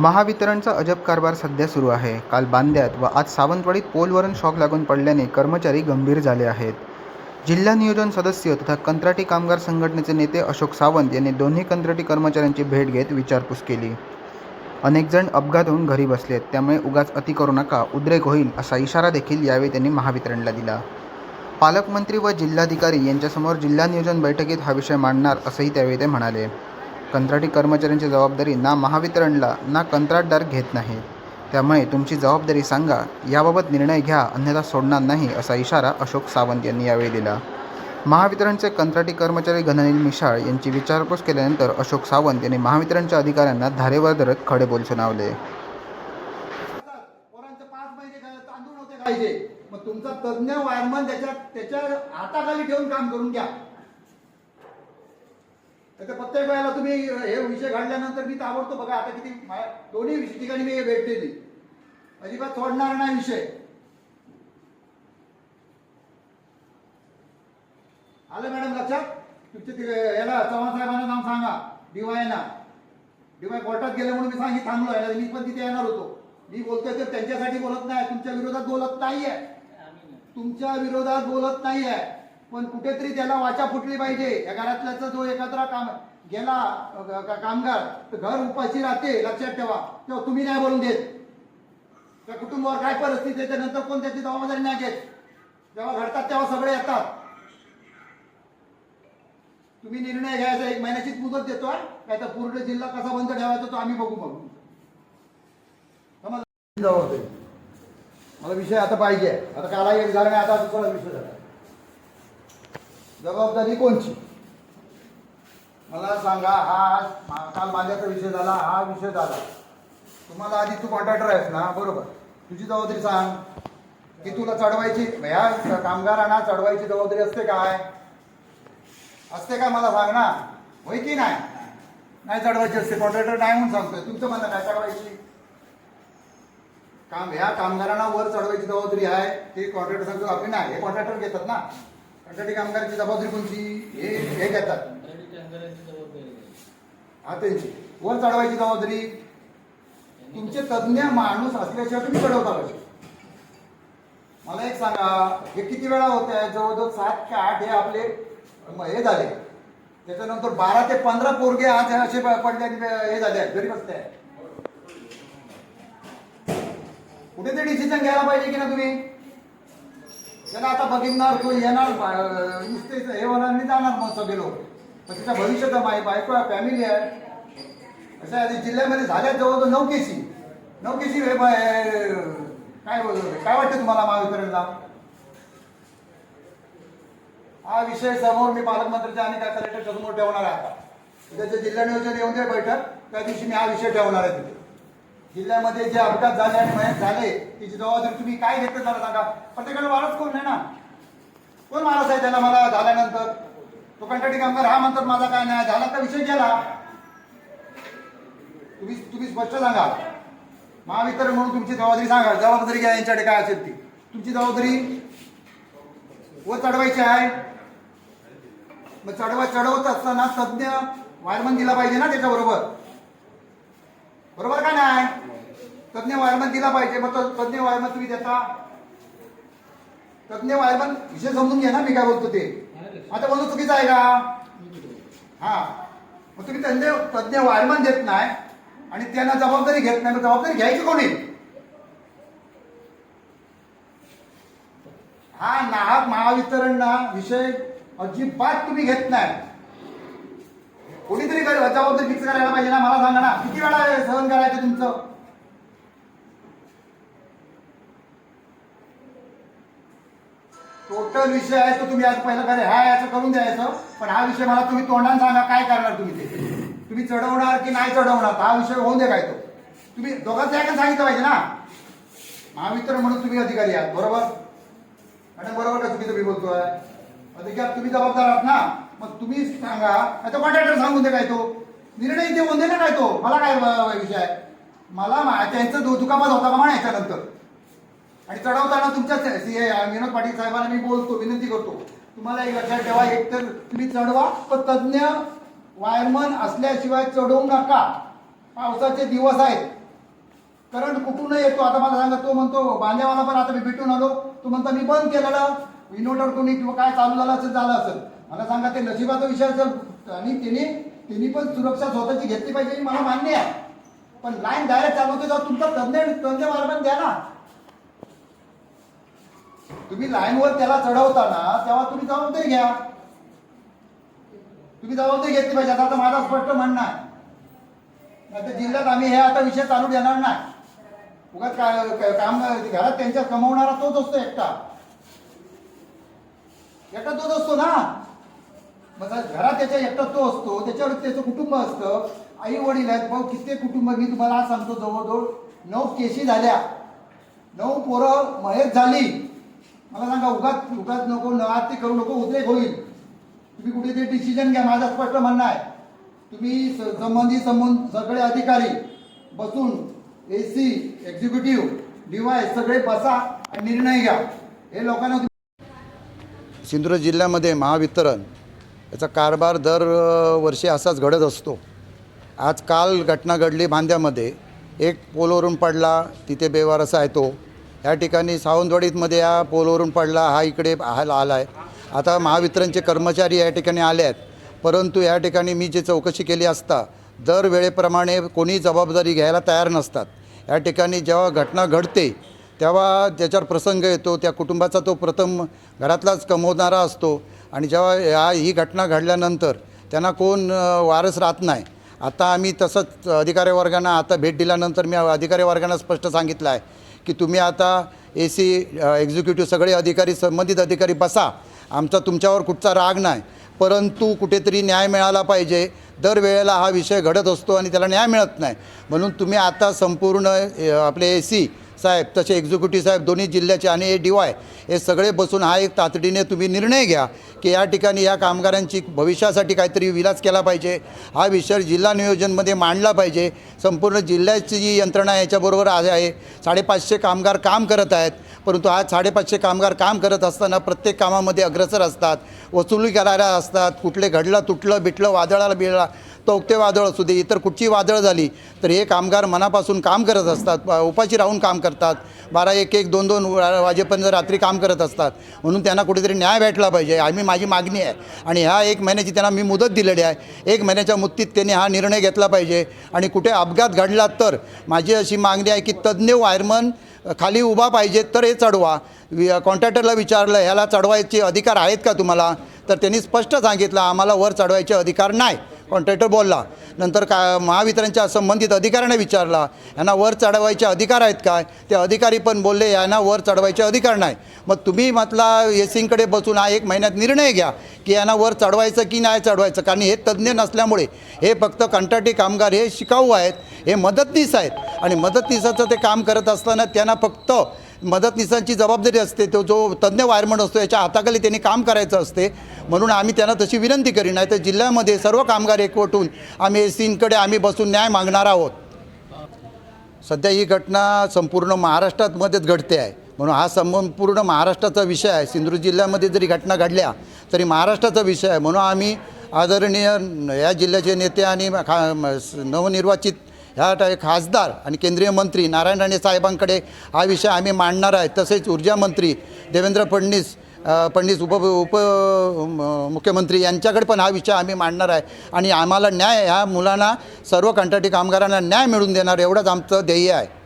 महावितरणचा अजब कारभार सध्या सुरू आहे. काल बांद्यात व आज सावंतवाडीत पोलवरून शॉक लागून पडल्याने कर्मचारी गंभीर झाले आहेत. जिल्हा नियोजन सदस्य तथा कंत्राटी कामगार संघटनेचे नेते अशोक सावंत यांनी दोन्ही कंत्राटी कर्मचाऱ्यांची भेट घेत विचारपूस केली. अनेक जण अपघात होऊन घरी बसलेत. त्यामुळे उगाच अति करू नका उद्रेक होईल असा इशारा देखील यावेळी त्यांनी महावितरणला दिला. पालकमंत्री व जिल्हाधिकारी यांच्यासमोर जिल्हा नियोजन बैठकीत हा विषय मांडणार असंही त्यावेळी ते म्हणाले. कंत्राटी कर्मचाऱ्यांची जबाबदारी ना महावितरणला ना कंत्राटदार घेत नाही. त्यामुळे तुमची जबाबदारी सांगा याबाबत निर्णय घ्या अन्यथा सोडणार नाही असा इशारा अशोक सावंत यांनी यावेळी दिला. महावितरणचे कंत्राटी कर्मचारी घननील मिशाळ यांची विचारपूस केल्यानंतर अशोक सावंत यांनी महावितरणच्या अधिकाऱ्यांना धारेवर धरत खडे बोल सुनावले. मग तुमचा तज्ञ वायरमन त्याच्या त्याच्या हाताखाली ठेवून काम करून घ्या. तर प्रत्येक वेळेला तुम्ही हे विषय घडल्यानंतर मी ताबडतोब बघा आता किती दोन्ही विषय ठिकाणी मी भेट दिली अजिबात सोडणार नाही विषय. आलं मॅडम लक्षात? तुमच्या ते- याला चव्हाण साहेबांना नाव सांगा. डीवायना डीवाय कोर्टात गेले म्हणून मी सांगितलं थांबलो याला मी पण तिथे येणार होतो. मी बोलतोय तर त्यांच्यासाठी बोलत नाही. तुमच्या विरोधात बोलत नाहीये. तुमच्या विरोधात बोलत नाहीये. पण कुठेतरी त्याला वाचा फुटली पाहिजे. या घरातल्याचा जो एखादा काम गेला कामगार तर घर उपाशी राहते लक्षात ठेवा. तेव्हा तुम्ही नाही बोलून देत. त्या कुटुंबावर काय परिस्थिती त्याच्यानंतर कोण त्याची जबाबदारी नाही घेत. जेव्हा घडतात तेव्हा सगळे येतात. तुम्ही निर्णय घ्यायचा एक महिन्याचीच मुदत देतोय काय तर पूर्ण जिल्हा कसा बंद ठेवायचा तो आम्ही बघू बघू. समज मला विषय आता पाहिजे. आता काला एक झाला नाही आता दुसरा विषय झाला. जबाबदारी कोणची? मला सांगा हा काल माझ्याचा विषय झाला हा विषय झाला. तुम्हाला आधी तू कॉन्ट्रॅक्टर आहेस ना? बरोबर. तुझी जबाबदारी सांग. की तुला चढवायची ह्या कामगारांना चढवायची जबाबदारी असते काय? असते का मला सांग ना? होय की नाही? नाही चढवायची असते कॉन्ट्रॅक्टर नाही म्हणून सांगतोय. तुमचं म्हणणं काय? चढवायची. काम ह्या कामगारांना वर चढवायची जबाबदारी आहे ते कॉन्ट्रॅक्टर सांगतो आपली नाही हे कॉन्ट्रॅक्टर घेतात ना. कंत्राटी कामगाराची जबाबदारी कोणची हे हे घेतात. हा त्यांची. वर चढवायची जबाबदारी. तुमचे तज्ञ माणूस असल्याशिवाय तुम्ही चढवता कसे? मला एक सांगा हे किती वेळा होत आहे जवळजवळ सात ते आठ हे आपले हे झाले. त्याच्यानंतर बारा ते पंधरा पोरगे आज असे पडले आणि हे झाले आहेत, घरी बसते कुठे कुठेतरी डिसिजन घ्यायला पाहिजे की ना तुम्ही? त्याला आता बघितणार तो येणार नुसते हे होणार नाही जाणार मग सगळे लोक. पण तिचा भविष्य तर माई बायको आहे फॅमिली आहे. असं आहे, जिल्ह्यामध्ये झाल्या जवळ नऊ केसी. नऊ केसी हे काय बोलतो काय वाटतं तुम्हाला महावितरणला? हा विषय समोर मी पालकमंत्र्याच्या आणि त्या कलेक्टरच्या समोर ठेवणार आहे. आता त्याचं जिल्हा नियोजन येऊन दे बैठक. त्या दिवशी मी हा विषय ठेवणार आहे तिथे. जिल्ह्यामध्ये जे अपघात झाले आणि मयत झाले त्याची जबाबदारी तुम्ही काय घेतलं त्याला सांगा. प्रत्येकाला वारस कोण नाही ना? कोण वारस आहे त्याला मला झाल्यानंतर? तो कंटाटी कामगार हा म्हणतात माझा काय नाही झाला तर विषय गेला. तुम्ही तुम्ही स्पष्ट सांगा. महावितरण म्हणून तुमची जबाबदारी सांगा. जबाबदारी घ्या यांच्याकडे काय असेल ती. तुमची जबाबदारी व चढवायची आहे. मग चढवा चढवत असताना तज्ञ वायरमन दिला पाहिजे ना त्याच्याबरोबर? बरोबर का नाही? तज्ञ वायमन दिला पाहिजे. मग तज्ञ वायमन तुम्ही देता. तज्ञ वायमन विषय समजून घ्या ना मी काय बोलतो ते. आता बोलतो चुकीचं आहे का? हा. मग तुम्ही तज्ञ तज्ञ वायमन देत नाही आणि त्यांना जबाबदारी घेत नाही मग जबाबदारी घ्यायची कोणी हा नाहक महावितरणना विषय अजिबात तुम्ही घेत नाही. कोणीतरी कर- जबाबदारी फिक्स करायला पाहिजे ना मला सांगा ना. किती वेळा सहन करायचं तुमचं? टोटल विषय आहे तो तुम्ही आज पहिला करे हा याचं करून द्यायचं पण हा विषय मला तुम्ही तोंडाने सांगा काय करणार तुम्ही ते. तुम्ही चढवणार की नाही चढवणार हा विषय होऊन दे काय तो. तुम्ही दोघांचं ऐकून सांगितलं पाहिजे ना. महामित्र म्हणून तुम्ही अधिकारी आहात बरोबर? मॅडम बरोबर का चुकीचं मी बोलतोय? अधिकार तुम्ही जबाबदार आहात ना. मग तुम्ही सांगा. आता कॉन्ट्रॅक्टर सांगून दे काय तो. निर्णय इथे होऊन ना काय तो. मला काय विषय मला मा- त्यांचं दु- दुखापत होता का याच्यानंतर. आणि चढवताना तुमच्या सीए विनोद पाटील साहेबांना मी बोलतो विनंती करतो. तुम्हाला एक लक्षात ठेवा एक तर तुम्ही चढवा पण तज्ज्ञ वायरमन असल्याशिवाय चढवू नका. पावसाचे दिवस आहेत. करंट कुठून येतो आता मला सांगा तो म्हणतो बांध्यावाला पण आता मी भेटून आलो. तो म्हणतो मी बंद केलेला. इन्व्हर्टर कोणी किंवा काय चालू झालं असेल झालं असेल. मला सांगा ते नशिबाचा विषय असेल. आणि त्याने त्यांनी पण सुरक्षा स्वतःची घेतली पाहिजे हे मला मान्य आहे. पण लाईन डायरेक्ट चालू होते तुमचा तज्ञ तज्ञ मार्गाने द्या ना. तुम्ही लाईनवर त्याला चढवताना तेव्हा तुम्ही जबाबदारी घ्या. तुम्ही जबाबदारी घेतली पाहिजे. आता माझा स्पष्ट म्हणणं आहे. नाही जिल्ह्यात आम्ही हे आता विषय चालू देणार नाही. उगाच काय काय- काम घरात त्यांच्या कमवणारा तोच असतो एकटा. एकटा तोच असतो ना. मग घरात त्याच्या एकटा तो असतो त्याच्यावर त्याचं कुटुंब असतं. आई वडील आहेत भाऊ कित्येक कुटुंब मी तुम्हाला आज सांगतो जवळजवळ नऊ केशी झाल्या. नऊ पोरं महेश झाली. मला सांगा उगाच उगाच नको नवाती करू नको उद्रेक होईल. तुम्ही कुठेतरी डिसिजन घ्या माझं स्पष्ट म्हणणं आहे. तुम्ही स- संबंधी संबंध सगळे अधिकारी बसून ए सी एक्झिक्युटिव्ह डीवाय सगळे बसा आणि निर्णय घ्या. हे लोकांना सिंधुदुर्ग जिल्ह्यामध्ये महावितरण याचा कारभार दर वर्षी असाच घडत असतो. आज काल घटना घडली बांध्यामध्ये एक पोलवरून पडला तिथे बेवारसा आहे तो या ठिकाणी सावंतवाडीमध्ये या पोलवरून पडला हा इकडे आला आला आहे आता महावितरणचे कर्मचारी या ठिकाणी आले आहेत. परंतु या ठिकाणी मी जी चौकशी केली असता दर वेळेप्रमाणे कोणी जबाबदारी घ्यायला तयार नसतात. या ठिकाणी जेव्हा घटना घडते तेव्हा ज्याच्यावर प्रसंग येतो त्या कुटुंबाचा तो प्रथम घरातलाच कमवणारा असतो. आणि जेव्हा या ही घटना घडल्यानंतर त्यांना कोण वारस राहत नाही. आता आम्ही तसंच अधिकारी वर्गांना आता भेट दिल्यानंतर मी अधिकारी वर्गांना स्पष्ट सांगितलं आहे की तुम्ही आता ए सी एक्झिक्युटिव्ह सगळे अधिकारी संबंधित अधिकारी बसा. आमचा तुमच्यावर कुठचा राग नाही. परंतु कुठेतरी न्याय मिळाला पाहिजे. दरवेळेला हा विषय घडत असतो आणि त्याला न्याय मिळत नाही. म्हणून तुम्ही आता संपूर्ण आपले ए सी साहेब तसे एक्झिक्युटिव्ह साहेब दोन्ही जिल्ह्याचे आणि ए डी वाय हे सगळे बसून हा एक तातडीने तुम्ही निर्णय घ्या की या ठिकाणी या कामगारांची भविष्यासाठी काहीतरी विलास केला पाहिजे. हा विषय जिल्हा नियोजनमध्ये मांडला पाहिजे. संपूर्ण जिल्ह्याची जी यंत्रणा याच्याबरोबर आज आहे. साडेपाचशे कामगार काम करत आहेत. परंतु आज साडेपाचशे कामगार काम करत असताना प्रत्येक कामामध्ये अग्रसर असतात वसुली करायला असतात. कुठले घडलं तुटलं बिटलं वादळाला बिळला तौक्ते वादळ असू दे इतर कुठची वादळ झाली तर हे कामगार मनापासून काम करत असतात उपाशी राहून काम करतात. बारा एक एक दोन दोन वाजेपर्यंत रात्री काम करत असतात. म्हणून त्यांना कुठेतरी न्याय भेटला पाहिजे. आम्ही माझी मागणी आहे. आणि ह्या एक महिन्याची त्यांना मी मुदत दिलेली आहे. एक महिन्याच्या मुदतीत त्यांनी हा निर्णय घेतला पाहिजे. आणि कुठे अपघात घडला तर माझी अशी मागणी आहे की तज्ज्ञ वायरमन खाली उभा पाहिजे तर हे चढवा. कॉन्ट्रॅक्टरला विचारलं ह्याला चढवायचे अधिकार आहेत का तुम्हाला? तर त्यांनी स्पष्ट सांगितलं आम्हाला वर चढवायचे अधिकार नाही. कॉन्ट्रॅक्टर बोलला नंतर का महावितरणच्या संबंधित अधिकाऱ्यांना विचारला यांना वर चढवायचे अधिकार आहेत काय? ते अधिकारी पण बोलले यांना वर चढवायचे अधिकार नाही. मग तुम्ही म्हटला एसींकडे बसून हा एक महिन्यात निर्णय घ्या की यांना वर चढवायचं की नाही चढवायचं कारण हे तज्ज्ञ नसल्यामुळे हे फक्त कंत्राटी कामगार हे शिकाऊ आहेत हे मदतनीस आहेत आणि मदतनीसाचं ते काम करत असताना त्यांना फक्त मदतनीसांची जबाबदारी असते तो जो तज्ज्ञ वायरमन असतो याच्या हाताखाली त्यांनी काम करायचं असते. म्हणून आम्ही त्यांना तशी विनंती करी नाही तर जिल्ह्यामध्ये सर्व कामगार एकवटून आम्ही एसींकडे आम्ही बसून न्याय मागणार आहोत. सध्या ही घटना संपूर्ण महाराष्ट्रातमध्येच घडते आहे. म्हणून हा संपूर्ण महाराष्ट्राचा विषय आहे. सिंधुदुर्ग जिल्ह्यामध्ये जरी घटना घडल्या तरी महाराष्ट्राचा विषय आहे. म्हणून आम्ही आदरणीय या जिल्ह्याचे नेते आणि खा स- नवनिर्वाचित ह्या टा- खासदार आणि केंद्रीय मंत्री नारायण राणे साहेबांकडे हा विषय आम्ही मांडणार आहे. तसेच ऊर्जा मंत्री देवेंद्र फडणवीस अ, फडणवीस उप उप मुख्यमंत्री यांच्याकडे पण हा विषय आम्ही मांडणार आहे. आणि आम्हाला न्याय ह्या मुलांना सर्व कंत्राटी कामगारांना न्याय मिळवून देणार एवढंच आमचं ध्येय आहे.